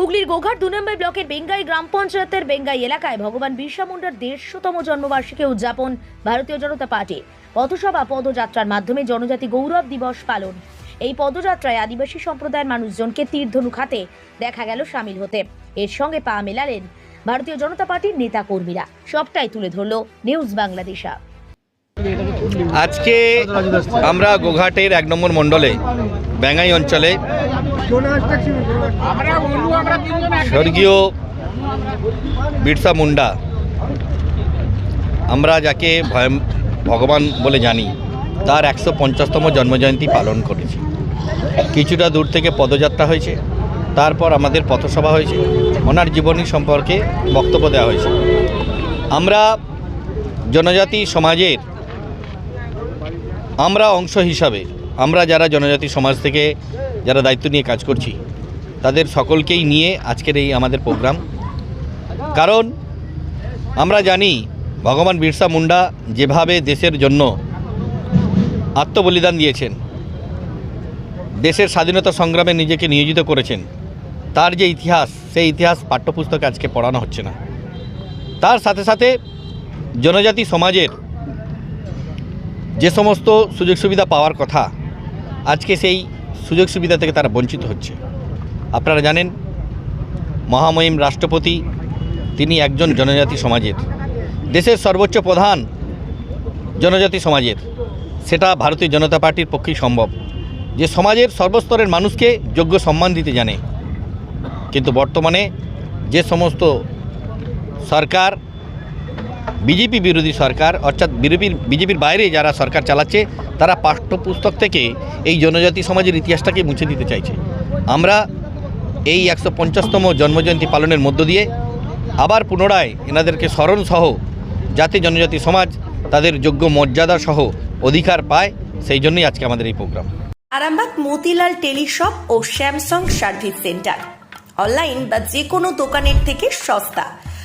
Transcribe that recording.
হুগলির গোঘাট দু নম্বর ব্লকের বেঙ্গাই গ্রাম পঞ্চায়েতের বেঙ্গাই এলাকায় ভগবান বিরসা মুন্ডার দেড়শোতম জন্মবার্ষিকী উদযাপন ভারতীয় জনতা পার্টি। পথসভা, পদযাত্রার মাধ্যমে জনজাতি গৌরব দিবস পালন। এই পদযাত্রায় আদিবাসী সম্প্রদায়ের মানুষজনকে তীরধনুক হাতে দেখা গেল সামিল হতে। এর সঙ্গে পা মেলালেন ভারতীয় জনতা পার্টির নেতা কর্মীরা সবটাই তুলে ধরল নিউজ বাংলাদেশা। আজকে আমরা গোঘাটের এক নম্বর মণ্ডলে ব্যাঙ্গাই অঞ্চলে স্বর্গীয় বিরসা মুন্ডা। আমরা যাকে ভগবান বলে জানি, তার একশো পঞ্চাশতম জন্মজয়ন্তী পালন করেছি। কিছুটা দূর থেকে পদযাত্রা হয়েছে, তারপর আমাদের পথসভা হয়েছে, ওনার জীবনী সম্পর্কে বক্তব্য দেওয়া হয়েছে। আমরা জনজাতি সমাজের, আমরা অংশ হিসাবে আমরা যারা জনজাতি সমাজ থেকে যারা দায়িত্ব নিয়ে কাজ করছি, তাদের সকলকেই নিয়ে আজকের এই আমাদের প্রোগ্রাম। কারণ আমরা জানি, ভগবান বিরসা মুন্ডা যেভাবে দেশের জন্য আত্মবলিদান দিয়েছেন, দেশের স্বাধীনতা সংগ্রামে নিজেকে নিয়োজিত করেছেন, তার যে ইতিহাস, সেই ইতিহাস পাঠ্যপুস্তকে আজকে পড়ানো হচ্ছে না। তার সাথে সাথে জনজাতি সমাজের যে সমস্ত সুযোগ সুবিধা পাওয়ার কথা আজকে সেই সুযোগ সুবিধা থেকে তারা বঞ্চিত হচ্ছে। আপনারা জানেন, মহামহিম রাষ্ট্রপতি, তিনি একজন জনজাতি সমাজের। দেশের সর্বোচ্চ প্রধান জনজাতি সমাজের। সেটা ভারতীয় জনতা পার্টির পক্ষেই সম্ভব। যে সমাজের সর্বস্তরের মানুষকে যোগ্য সম্মান দিতে জানে। কিন্তু বর্তমানে যে সমস্ত সরকার বিজেপি বিরোধী সরকার, অর্থাৎ বিজেপির বিজেপির বাইরে যারা সরকার চালাচ্ছে, তারা পাঠ্যপুস্তক থেকে এই জনজাতি সমাজের ইতিহাসটাকে মুছে দিতে চাইছে। আমরা এই একশো পঞ্চাশতম জন্মজয়ন্তী পালনের মধ্য দিয়ে আবার পুনরায় এনাদেরকে স্মরণ সহ যাতে জনজাতি সমাজ, তাদের যোগ্য মর্যাদা সহ অধিকার পায়, সেই জন্যই আজকে আমাদের এই প্রোগ্রাম। আরামবাগ, মতিলাল টেলিশপ ও স্যামসাং সার্ভিস সেন্টার। অনলাইন বা যে কোনো দোকানের থেকে সস্তা।